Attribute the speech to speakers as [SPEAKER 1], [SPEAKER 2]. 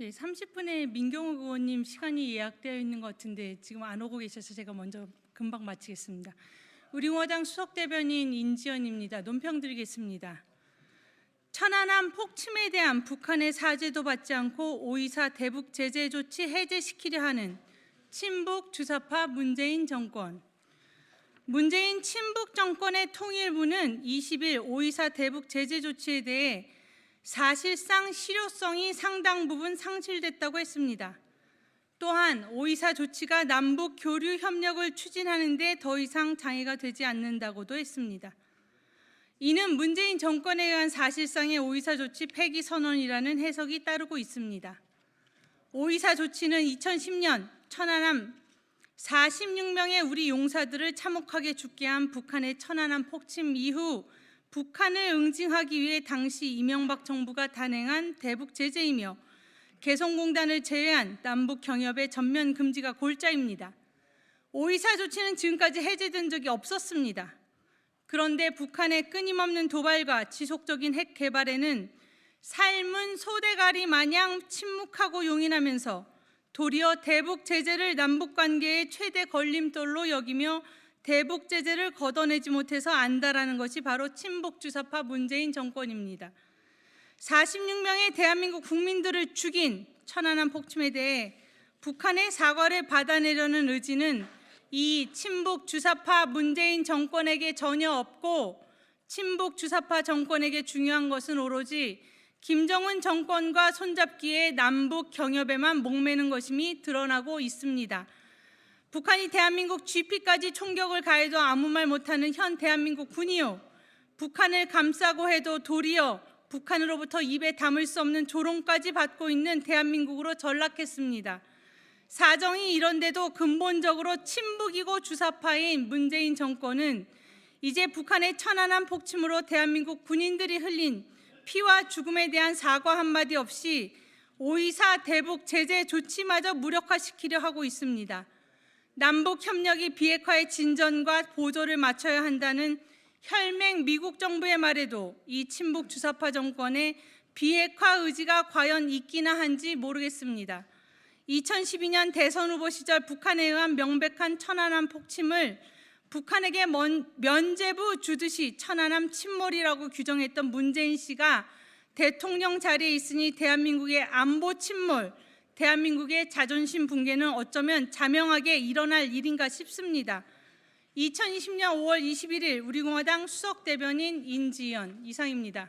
[SPEAKER 1] 네, 30분에 민경욱 의원님 시간이 예약되어 있는 것 같은데 지금 안 오고 계셔서 제가 먼저 금방 마치겠습니다. 우리 공화당 수석 대변인 인지연입니다. 논평 드리겠습니다. 천안함 폭침에 대한 북한의 사죄도 받지 않고 5.24 대북 제재 조치 해제시키려 하는 친북 주사파 문재인 정권. 문재인 친북 정권의 통일부는 20일 5.24 대북 제재 조치에 대해 사실상 실효성이 상당 부분 상실됐다고 했습니다. 또한 5.24 조치가 남북 교류 협력을 추진하는 데 더 이상 장애가 되지 않는다고도 했습니다. 이는 문재인 정권에 의한 사실상의 5.24 조치 폐기 선언이라는 해석이 따르고 있습니다. 5.24 조치는 2010년 천안함 46명의 우리 용사들을 참혹하게 죽게 한 북한의 천안함 폭침 이후 북한을 응징하기 위해 당시 이명박 정부가 단행한 대북 제재이며 개성공단을 제외한 남북 경협의 전면 금지가 골자입니다. 5.24 조치는 지금까지 해제된 적이 없었습니다. 그런데 북한의 끊임없는 도발과 지속적인 핵 개발에는 삶은 소대가리 마냥 침묵하고 용인하면서 도리어 대북 제재를 남북 관계의 최대 걸림돌로 여기며 대북 제재를 걷어내지 못해서 안다라는 것이 바로 친북 주사파 문재인 정권입니다. 46명의 대한민국 국민들을 죽인 천안함 폭침에 대해 북한의 사과를 받아내려는 의지는 이 친북 주사파 문재인 정권에게 전혀 없고 친북 주사파 정권에게 중요한 것은 오로지 김정은 정권과 손잡기에 남북 경협에만 목매는 것임이 드러나고 있습니다. 북한이 대한민국 GP까지 총격을 가해도 아무 말 못하는 현 대한민국 군이요. 북한을 감싸고 해도 도리어 북한으로부터 입에 담을 수 없는 조롱까지 받고 있는 대한민국으로 전락했습니다. 사정이 이런데도 근본적으로 친북이고 주사파인 문재인 정권은 이제 북한의 천안함 폭침으로 대한민국 군인들이 흘린 피와 죽음에 대한 사과 한마디 없이 5.24 대북 제재 조치마저 무력화시키려 하고 있습니다. 남북 협력이 비핵화의 진전과 보조를 맞춰야 한다는 혈맹 미국 정부의 말에도 이 친북 주사파 정권의 비핵화 의지가 과연 있기나 한지 모르겠습니다. 2012년 대선 후보 시절 북한에 의한 명백한 천안함 폭침을 북한에게 먼- 면죄부 주듯이 천안함 침몰이라고 규정했던 문재인 씨가 대통령 자리에 있으니 대한민국의 안보 침몰, 대한민국의 자존심 붕괴는 어쩌면 자명하게 일어날 일인가 싶습니다. 2020년 5월 21일 우리 공화당 수석 대변인 인지연 이상입니다.